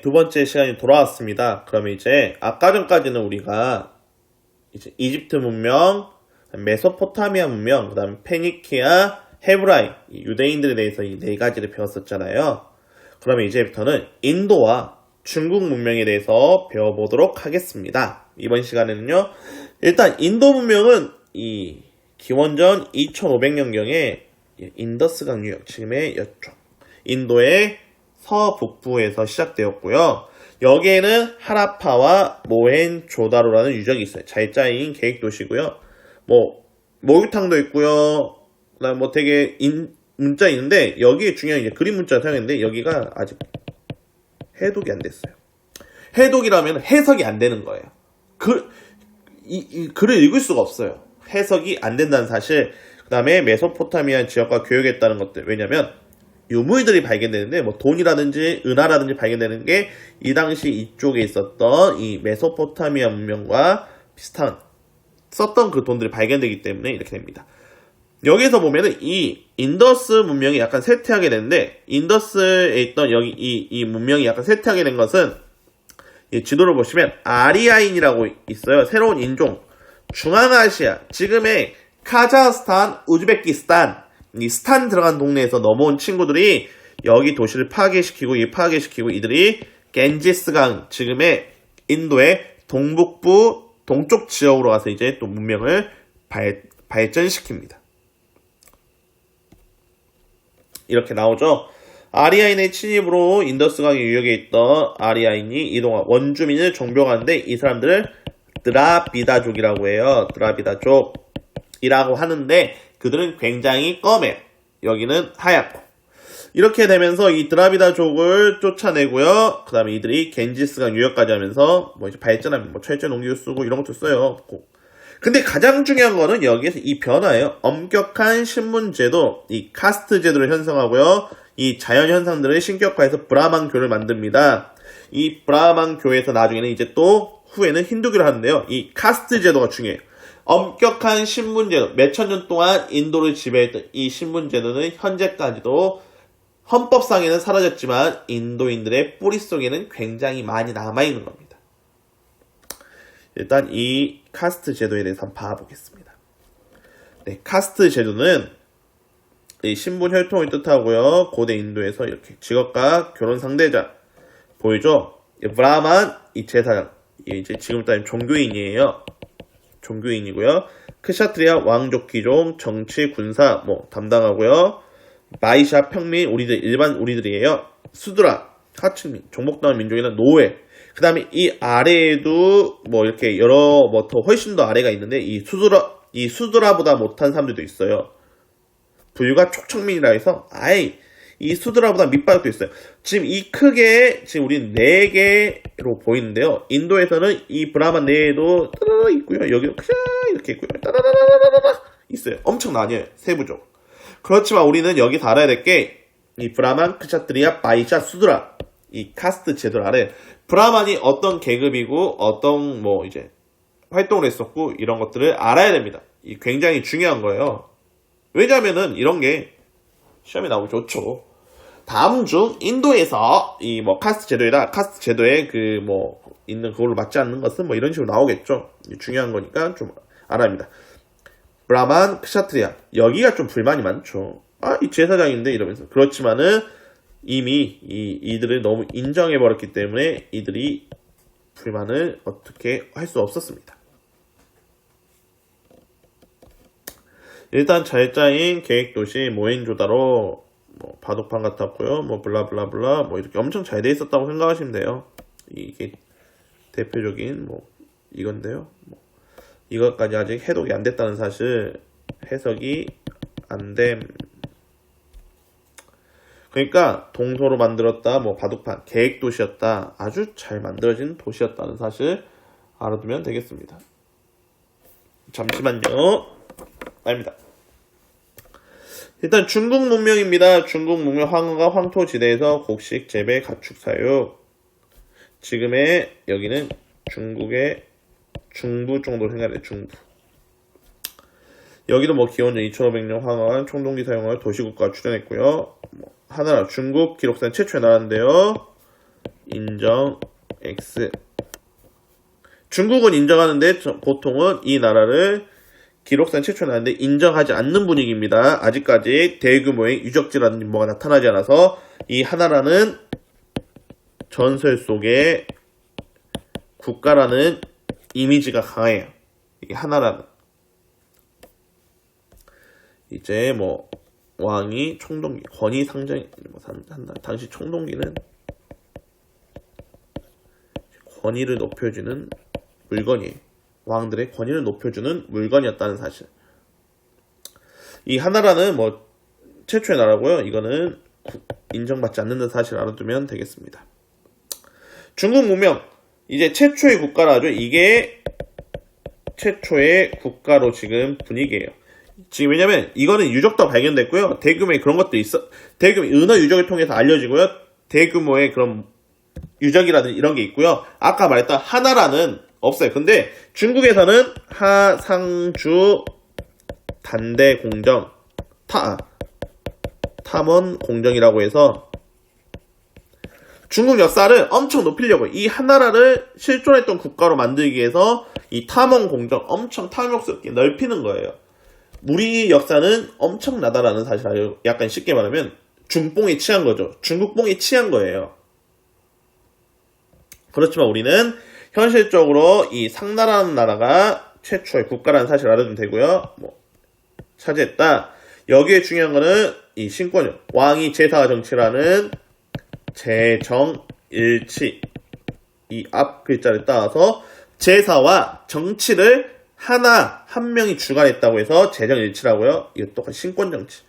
두 번째 시간이 돌아왔습니다. 그러면 이제 아까 전까지는 우리가 이제 이집트 문명, 메소포타미아 문명, 그다음 페니키아, 헤브라이 이 유대인들에 대해서 이 네 가지를 배웠었잖아요. 그러면 이제부터는 인도와 중국 문명에 대해서 배워보도록 하겠습니다. 이번 시간에는요. 일단 인도 문명은 이 기원전 2500년경에 인더스강 유역, 지금의 여쪽, 인도의 서북부에서 시작되었고요. 여기에는 하라파와 모헨조다로라는 유적이 있어요. 잘 짜인 계획 도시고요. 뭐 목욕탕도 있고요. 그다음 뭐 되게 인, 문자 있는데 여기에 중요한 이제 그림 문자 사용했는데 여기가 아직 해독이 안 됐어요. 해독이라면 해석이 안 되는 거예요. 그, 이, 이 글을 읽을 수가 없어요. 해석이 안 된다는 사실. 그 다음에 메소포타미아 지역과 교역했다는 것들. 왜냐면 유물들이 발견되는데 뭐 돈이라든지 은하라든지 발견되는 게 이 당시 이쪽에 있었던 이 메소포타미아 문명과 비슷한 썼던 그 돈들이 발견되기 때문에 이렇게 됩니다. 여기서 보면은 이 인더스 문명이 약간 쇠퇴하게 되는데 인더스에 있던 여기 이, 이 문명이 약간 쇠퇴하게 된 것은 이 지도를 보시면 아리아인이라고 있어요. 새로운 인종. 중앙아시아, 지금의 카자흐스탄, 우즈베키스탄, 이 스탄 들어간 동네에서 넘어온 친구들이 여기 도시를 파괴시키고 이 파괴시키고 이들이 겐지스강, 지금의 인도의 동북부 동쪽 지역으로 가서 이제 또 문명을 발, 발전시킵니다. 이렇게 나오죠. 아리아인의 침입으로 인더스강 유역에 있던 아리아인이 이동한 원주민을 종병하는데 이 사람들을 드라비다족이라고 해요. 드라비다족이라고 하는데 그들은 굉장히 검해요. 여기는 하얗고. 이렇게 되면서 이 드라비다족을 쫓아내고요. 그 다음에 이들이 겐지스강 유역까지 하면서 뭐 이제 발전하면 뭐 철제 농기구 쓰고 이런 것도 써요. 근데 가장 중요한 거는 여기에서 이 변화예요. 엄격한 신문제도, 이 카스트 제도를 형성하고요. 이 자연 현상들을 신격화해서 브라만교를 만듭니다. 이 브라만교에서 나중에는 이제 또 후에는 힌두교를 하는데요. 이 카스트 제도가 중요해요. 엄격한 신분제도, 몇천 년 동안 인도를 지배했던 이 신분제도는 현재까지도 헌법상에는 사라졌지만 인도인들의 뿌리 속에는 굉장히 많이 남아있는 겁니다. 일단 이 카스트 제도에 대해서 한번 봐보겠습니다. 네, 카스트 제도는 이 신분 혈통을 뜻하고요. 고대 인도에서 이렇게 직업과 결혼 상대자 보이죠? 브라만 이 제사장 이제 지금 따지면 종교인이에요. 종교인이고요. 크샤트리아 왕족 귀종 정치 군사 뭐 담당하고요. 마이샤 평민 우리들 일반 우리들이에요. 수드라 하층민 종목당한 민족이나 노예 그 다음에 이 아래에도 뭐 이렇게 여러 뭐 더 훨씬 더 아래가 있는데 이 수드라 이 수드라보다 못한 사람들도 있어요. 부유가 촉청민이라 해서 아이 이 수드라보다 밑바닥도 있어요. 지금 이 크게 지금 우리는 네 개로 보이는데요. 인도에서는 이 브라만 네에도 따라라 있고요. 여기도 크샤 이렇게 있고요. 따라라라라라라 있어요. 엄청 나뉘어요. 세부적. 그렇지만 우리는 여기서 알아야 될 게 이 브라만, 크샤트리아, 바이샤, 수드라 이 카스트 제도 아래 브라만이 어떤 계급이고 어떤 뭐 이제 활동을 했었고 이런 것들을 알아야 됩니다. 이 굉장히 중요한 거예요. 왜냐면은 이런 게 시험에 나오기 좋죠. 다음 중 인도에서 이 뭐 카스트 제도에다 카스트 제도에 그 뭐 있는 그걸로 맞지 않는 것은 뭐 이런 식으로 나오겠죠. 중요한 거니까 좀 알아야 합니다. 브라만, 크샤트리아 여기가 좀 불만이 많죠. 아, 이 제사장인데 이러면서 그렇지만은 이미 이 이들을 너무 인정해 버렸기 때문에 이들이 불만을 어떻게 할 수 없었습니다. 일단 잘 짜인 계획 도시 모헨조다로 뭐 바둑판 같았고요. 뭐 블라블라블라 뭐 이렇게 엄청 잘 돼 있었다고 생각하시면 돼요. 이게 대표적인 뭐 이건데요. 뭐 이것까지 아직 해독이 안 됐다는 사실 해석이 안 됨. 그러니까 동서로 만들었다 뭐 바둑판 계획 도시였다 아주 잘 만들어진 도시였다는 사실 알아두면 되겠습니다. 잠시만요. 아닙니다. 일단 중국 문명입니다. 중국 문명 황허가 황토지대에서 곡식 재배 가축 사육. 지금의 여기는 중국의 중부 정도 생각해 중부. 여기도 뭐 기원전 2500년 황허한 총동기 사용을 도시국가 출연했고요. 뭐 하나라 중국 기록상 최초의 나라인데요. 인정 X. 중국은 인정하는데 저- 보통은 이 나라를 기록상 최초 나라인데 인정하지 않는 분위기입니다. 아직까지 대규모의 유적지라든지 뭐가 나타나지 않아서 이 하나라는 전설 속에 국가라는 이미지가 강해요. 이게 하나라는. 이제 뭐 왕이 총동기, 권위 상정, 뭐 산- 한다. 당시 총동기는 권위를 높여주는 물건이에요. 왕들의 권위를 높여주는 물건이었다는 사실. 이 하나라는 뭐 최초의 나라고요. 이거는 구- 인정받지 않는다는 사실을 알아두면 되겠습니다. 중국 문명 이제 최초의 국가라죠. 이게 최초의 국가로 지금 분위기예요. 지금 왜냐면 이거는 유적도 발견됐고요. 대규모의 그런 것도 있어. 대규모 은어 유적을 통해서 알려지고요. 대규모의 그런 유적이라든지 이런 게 있고요. 아까 말했던 하나라는 없어요. 근데 중국에서는 하상주 단대 공정 타 탐원 공정이라고 해서 중국 역사를 엄청 높이려고 이 하나라를 실존했던 국가로 만들기 위해서 이 탐원 공정 엄청 탐욕스럽게 넓히는 거예요. 우리 역사는 엄청나다라는 사실을 약간 쉽게 말하면 중뽕에 취한 거죠. 중국뽕에 취한 거예요. 그렇지만 우리는 현실적으로 이 상나라는 나라가 최초의 국가라는 사실을 알아두면 되고요. 뭐 차지했다. 여기에 중요한 거는 이 신권이요. 왕이 제사와 정치라는 재정일치 이 앞 글자를 따와서 제사와 정치를 하나 한 명이 주관했다고 해서 재정일치라고요. 이거 똑같이 신권정치.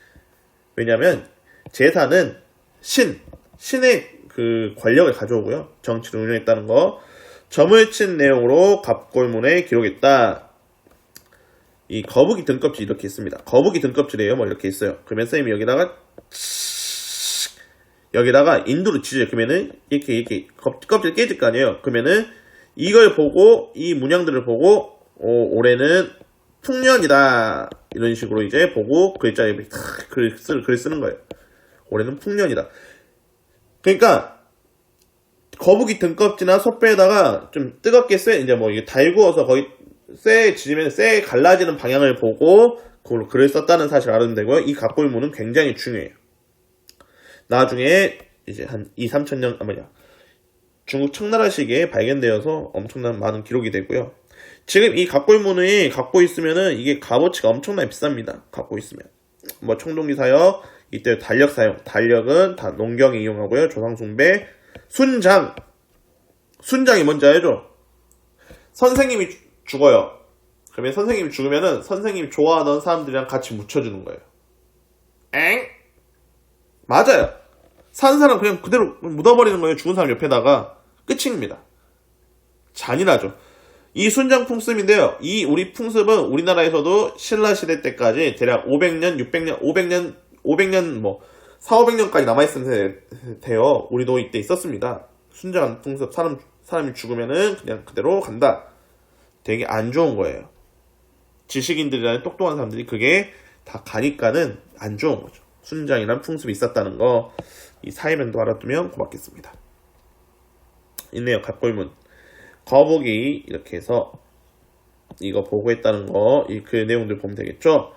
왜냐하면 제사는 신 신의 그 권력을 가져오고요. 정치를 운영했다는 거. 점을 친 내용으로 갑골문에 기록했다. 이 거북이 등껍질 이렇게 있습니다. 거북이 등껍질이에요. 뭐 이렇게 있어요. 그러면 선생님이 여기다가 여기다가 인두로 치죠. 그러면은 이렇게 이렇게 껍- 껍질 깨질 거 아니에요. 그러면은 이걸 보고 이 문양들을 보고 오, 올해는 풍년이다 이런 식으로 이제 보고 글자에 탁 글, 쓰, 글 쓰는 거예요. 올해는 풍년이다. 그러니까 거북이 등껍질이나 솥배에다가 좀 뜨겁게 쎄 이제 뭐 이게 달구어서 거의 쎄 지지면 쎄 갈라지는 방향을 보고 그걸로 글을 썼다는 사실을 알아두면 되고요. 이 갑골문은 굉장히 중요해요. 나중에 이제 한 2, 3천 년, 아, 뭐냐. 중국 청나라 시기에 발견되어서 엄청난 많은 기록이 되고요. 지금 이 갑골문을 갖고 있으면은 이게 값어치가 엄청나게 비쌉니다. 갖고 있으면. 뭐 청동기 사역, 이때 달력 사용. 달력은 다 농경에 이용하고요. 조상숭배, 순장. 순장이 뭔지 알죠? 선생님이 죽- 죽어요. 그러면 선생님이 죽으면은 선생님이 좋아하던 사람들이랑 같이 묻혀주는 거예요. 엥? 맞아요. 산 사람 그냥 그대로 묻어버리는 거예요. 죽은 사람 옆에다가 끝입니다. 잔인하죠. 이 순장 풍습인데요. 이 우리 풍습은 우리나라에서도 신라 시대 때까지 대략 500년, 600년, 500년, 500년 뭐 4, 500년까지 남아있으면 돼요. 우리도 이때 있었습니다. 순장 풍습 사람 사람이 죽으면은 그냥 그대로 간다. 되게 안 좋은 거예요. 지식인들이나 똑똑한 사람들이 그게 다 가니까는 안 좋은 거죠. 순장이란 풍습이 있었다는 거, 이 사회면도 알아두면 고맙겠습니다. 있네요, 갑골문. 거북이, 이렇게 해서, 이거 보고 했다는 거, 이 그 내용들 보면 되겠죠?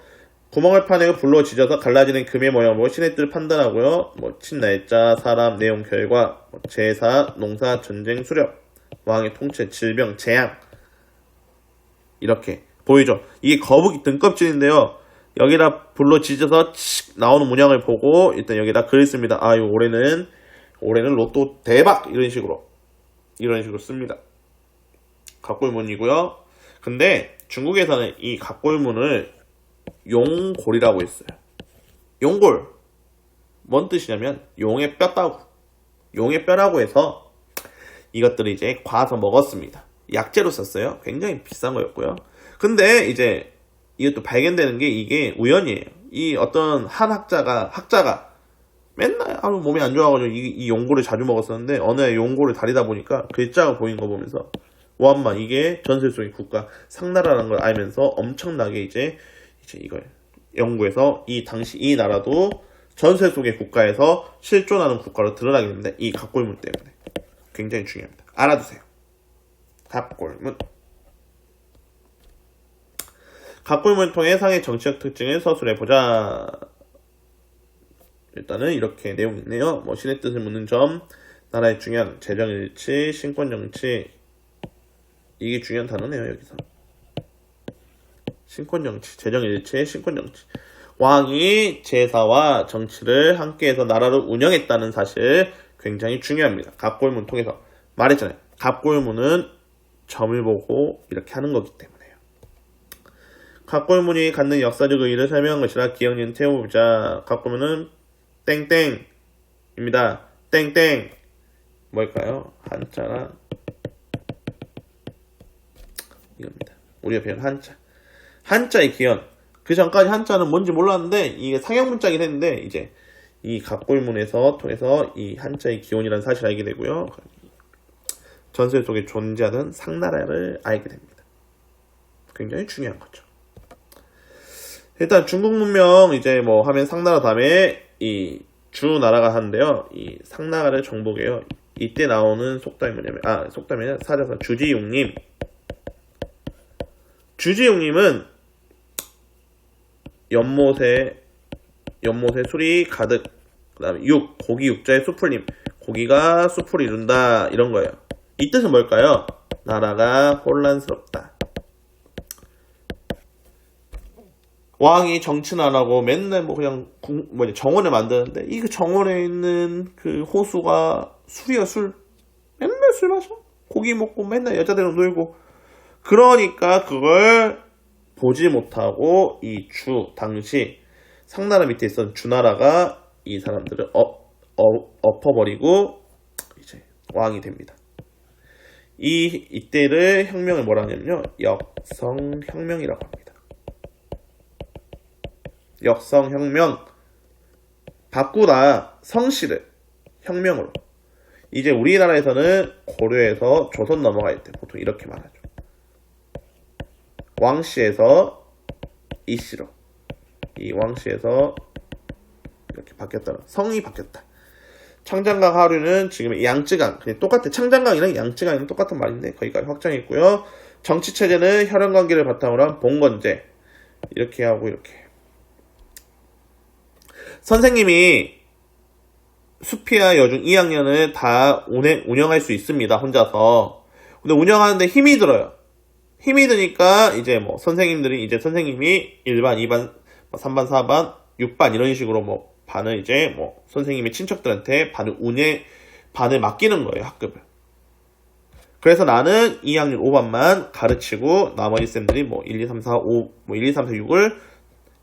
구멍을 파내고 불로 지져서 갈라지는 금의 모양 보고 신의 뜻을 판단하고요. 뭐, 친날짜, 사람, 내용, 결과, 뭐 제사, 농사, 전쟁, 수렵, 왕의 통치, 질병, 재앙. 이렇게 보이죠? 이게 거북이 등껍질인데요. 여기다 불로 지져서 칙 나오는 문양을 보고 일단 여기다 글을 씁니다. 아, 이 올해는 올해는 로또 대박 이런 식으로 이런 식으로 씁니다. 갑골문이고요. 근데 중국에서는 이 갑골문을 용골이라고 했어요. 용골 뭔 뜻이냐면 용의 뼈다구 용의 뼈라고 해서 이것들을 이제 과서 먹었습니다. 약재로 썼어요. 굉장히 비싼 거였고요. 근데 이제 이것도 발견되는 게 이게 우연이에요. 이 어떤 한 학자가 학자가 맨날 아무 몸이 안 좋아가지고 이, 이 용고를 자주 먹었었는데 어느 날 용고를 다리다 보니까 글자가 보인 거 보면서 와엄마 이게 전설 속의 국가 상나라라는 걸 알면서 엄청나게 이제 이제 이걸 연구해서 이 당시 이 나라도 전설 속의 국가에서 실존하는 국가로 드러나게 됩니다. 이 각골문 때문에. 굉장히 중요합니다. 알아두세요. 갑골문. 갑골문을 통해 상의 정치적 특징을 서술해 보자. 일단은 이렇게 내용이 있네요. 뭐 신의 뜻을 묻는 점, 나라의 중요한 재정 일치, 신권 정치 이게 중요한 단어네요 여기서. 신권 정치, 재정 일치, 신권 정치. 왕이 제사와 정치를 함께해서 나라를 운영했다는 사실 굉장히 중요합니다. 갑골문 통해서 말했잖아요. 갑골문은 점을 보고 이렇게 하는 거기 때문에요. 갑골문이 갖는 역사적 의의를 설명한 것이라 기억니은 태워보자. 갑골문은 땡땡입니다. 땡땡 뭘까요? 한자랑 이겁니다. 우리가 배운 한자. 한자의 기원. 그 전까지 한자는 뭔지 몰랐는데 이게 상형 문자긴 했는데 이제 이 갑골문에서 통해서 이 한자의 기원이라는 사실을 알게 되고요. 전설 속에 존재하는 상나라를 알게 됩니다. 굉장히 중요한 거죠. 일단 중국 문명 이제 뭐 하면 상나라 다음에 이 주나라가 하는데요. 이 상나라를 정복해요. 이때 나오는 속담이 뭐냐면 아 속담이 사자서 주지용님 주지용님은 연못에 연못에 술이 가득 그다음에 육 고기 육자의 수풀님 고기가 숲을 이룬다 이런 거예요. 이 뜻은 뭘까요? 나라가 혼란스럽다. 왕이 하고 맨날 뭐 그냥 국- 뭐냐 정원을 만드는데 이그 정원에 있는 그 호수가 술이야 술 맨날 술 마셔 고기 먹고 맨날 여자들이랑 놀고 그러니까 그걸 보지 못하고 이 주 당시 상나라 밑에 있던 주나라가 이 사람들을 엎, 엎, 엎어버리고 이제 왕이 됩니다. 이 이때를 혁명을 뭐라 하냐면요 역성혁명이라고 합니다. 역성혁명 바꾸다 성씨를 혁명으로 이제 우리나라에서는 고려에서 조선 넘어갈 때 보통 이렇게 말하죠. 왕씨에서 이씨로 이 왕씨에서 이렇게 바뀌었다. 성이 바뀌었다. 창장강 하류는 지금 양쯔강 그냥 똑같아. 창장강이랑 양쯔강이랑 똑같은 말인데 거기까지 확장했고요. 정치 체제는 혈연 관계를 바탕으로 한 봉건제 이렇게 하고 이렇게 선생님이 수피아 여중 2학년을 다 운행, 운영할 수 있습니다. 혼자서. 근데 운영하는데 힘이 들어요. 힘이 드니까 이제 뭐 선생님들이 이제 선생님이 1반, 2반, 3반, 4반, 6반 이런 식으로 뭐 반을 이제 뭐 선생님의 친척들한테 반을 운행, 반을 맡기는 거예요. 학급을. 그래서 나는 2학년 5반만 가르치고 나머지 쌤들이 뭐 1, 2, 3, 4, 5, 뭐 1, 2, 3, 4, 6을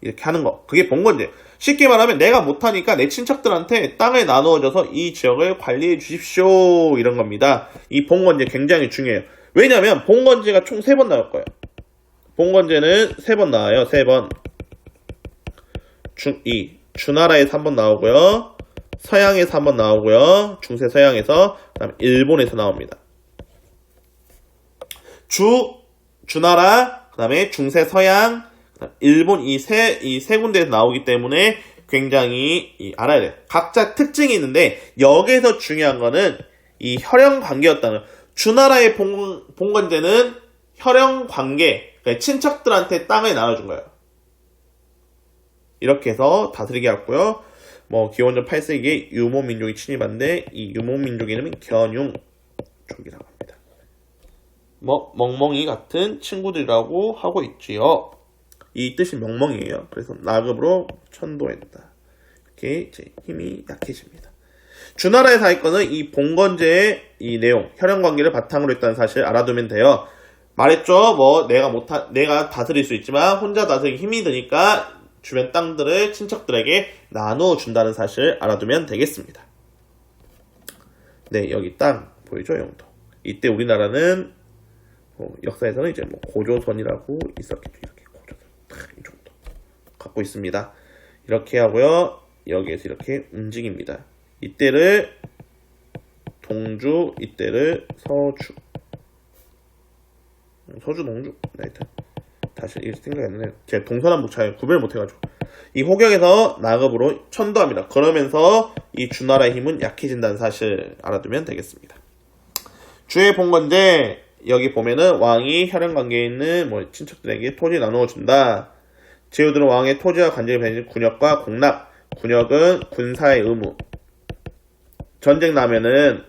이렇게 하는 거. 그게 본건제. 쉽게 말하면 내가 못하니까 내 친척들한테 땅을 나누어줘서 이 지역을 관리해 주십시오. 이런 겁니다. 이 본건제 굉장히 중요해요. 왜냐면 본건제가 총 3번 나올 거예요. 본건제는 3번 나와요. 3번. 중, 이, 주나라에서 한 번 나오고요. 서양에서 한 번 나오고요. 중세 서양에서, 그 다음에 일본에서 나옵니다. 주, 주나라, 그 다음에 중세 서양, 일본 이 세, 이 세 군데에서 나오기 때문에 굉장히 이 알아야 돼. 각자 특징이 있는데, 여기에서 중요한 거는 이 혈연 관계였다는, 주나라의 봉, 봉건제는 혈연 관계, 그러니까 친척들한테 땅을 나눠준 거예요. 이렇게 해서 다스리게 했고요. 뭐, 기원전 8세기에 유모 민족이 침입한데, 이 유모 민족 이름은 견융족이라고 합니다. 뭐, 멍멍이 같은 친구들이라고 하고 있지요. 이 뜻이 명멍이에요. 그래서 나급으로 천도했다. 이렇게 이제 힘이 약해집니다. 주나라의 사회권은 이 봉건제의 이 내용, 혈연 관계를 바탕으로 했다는 사실 알아두면 돼요. 말했죠. 뭐 내가 못하, 내가 다스릴 수 있지만 혼자 다스리기 힘이 드니까 주변 땅들을 친척들에게 나누어 준다는 사실 알아두면 되겠습니다. 네, 여기 땅 보이죠, 영도. 이때 우리나라는 뭐 역사에서는 이제 뭐 고조선이라고 있었겠죠. 이렇게 고조선 탁, 이 정도 갖고 있습니다. 이렇게 하고요. 여기에서 이렇게 움직입니다. 이때를 동주, 이때를 서주. 서주, 동주. 네, 하여튼 다시 이 생각이 안 나네요. 제가 동서남북 잘 구별 못해가지고 이 호격에서 나급으로 천도합니다. 그러면서 이 주나라의 힘은 약해진다는 사실 알아두면 되겠습니다. 주에 본 건데 여기 보면은 왕이 혈연 관계에 있는 뭐 친척들에게 토지 나누어 준다. 제후들은 왕의 토지와 관계를 맺은 군역과 공납. 군역은 군사의 의무. 전쟁 나면은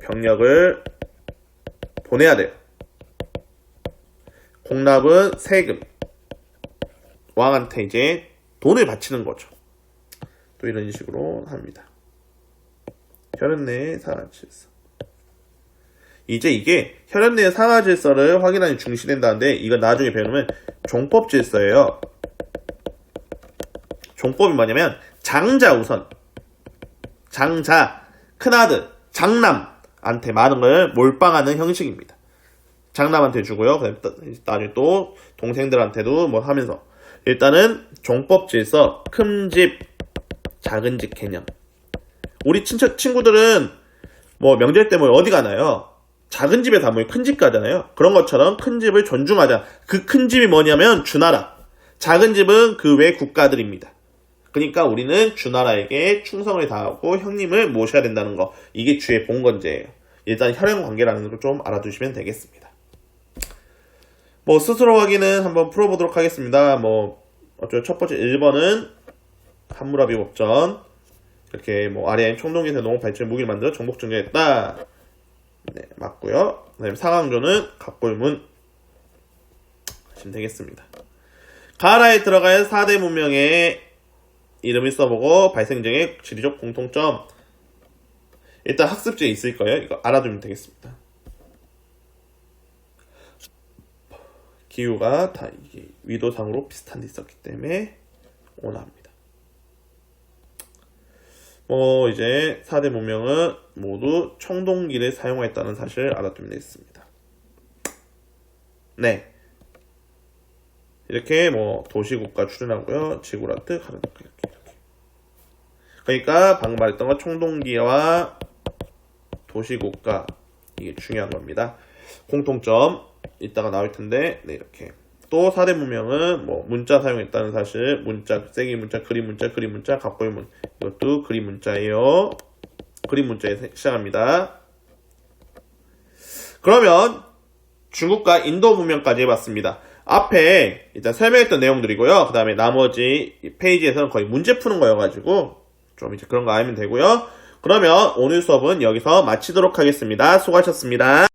병력을 보내야 돼요. 공납은 세금. 왕한테 이제 돈을 바치는 거죠. 또 이런 식으로 합니다. 혈연 내의 상하 질서. 이제 이게 혈연 내의 상하 질서를 확인하는 게 중시된다는데 이건 나중에 배우면 종법 질서예요. 종법이 뭐냐면 장자 우선 장자 큰아들 장남한테 많은 걸 몰빵하는 형식입니다. 장남한테 주고요. 나중에 또 동생들한테도 뭐 하면서 일단은 종법 질서 큰 집 작은 집 개념. 우리 친척 친구들은 뭐 명절 때 뭐 어디 가나요? 작은 집에 다 모여 큰집 가잖아요. 그런 것처럼 큰 집을 존중하자. 그 큰 집이 뭐냐면 주나라. 작은 집은 그 외 국가들입니다. 그러니까 우리는 주나라에게 충성을 다하고 형님을 모셔야 된다는 거. 이게 주의 본건제예요. 일단 혈연 관계라는 걸 좀 알아두시면 되겠습니다. 뭐 스스로 확인은 한번 풀어보도록 하겠습니다. 뭐 어쩌 첫 번째 1번은 함무라비 법전 이렇게 뭐 아리아인 총동기에서 농업 발전 무기를 만들어 정복 증가했다. 네, 맞고요. 그다음에 상황조는 갑골문 하시면 되겠습니다. 가라에 들어갈 4대 문명의 이름을 써보고 발생정의 지리적 공통점 일단 학습지에 있을 거예요. 이거 알아두면 되겠습니다. 기후가 다 이게 위도상으로 비슷한 데 있었기 때문에 오나합니다. 뭐 이제 4대 문명은 모두 청동기를 사용했다는 사실을 알아두면 되겠습니다. 네. 이렇게 뭐 도시국가 출연하고요. 지구라트 가는 이렇게 이렇게. 그러니까 방금 말했던 건 청동기와 도시국가 이게 중요한 겁니다. 공통점 이따가 나올 텐데 네 이렇게 또 4대 문명은 뭐 문자 사용했다는 사실 문자 세기 문자 그림 문자 그림 문자 갑골 문 이것도 그림 문자예요. 그림 문자에 시작합니다. 그러면 중국과 인도 문명까지 해봤습니다. 앞에 일단 설명했던 내용들이고요. 그 다음에 나머지 페이지에서는 거의 문제 푸는 거여가지고 좀 이제 그런 거 알면 되고요. 그러면 오늘 수업은 여기서 마치도록 하겠습니다. 수고하셨습니다.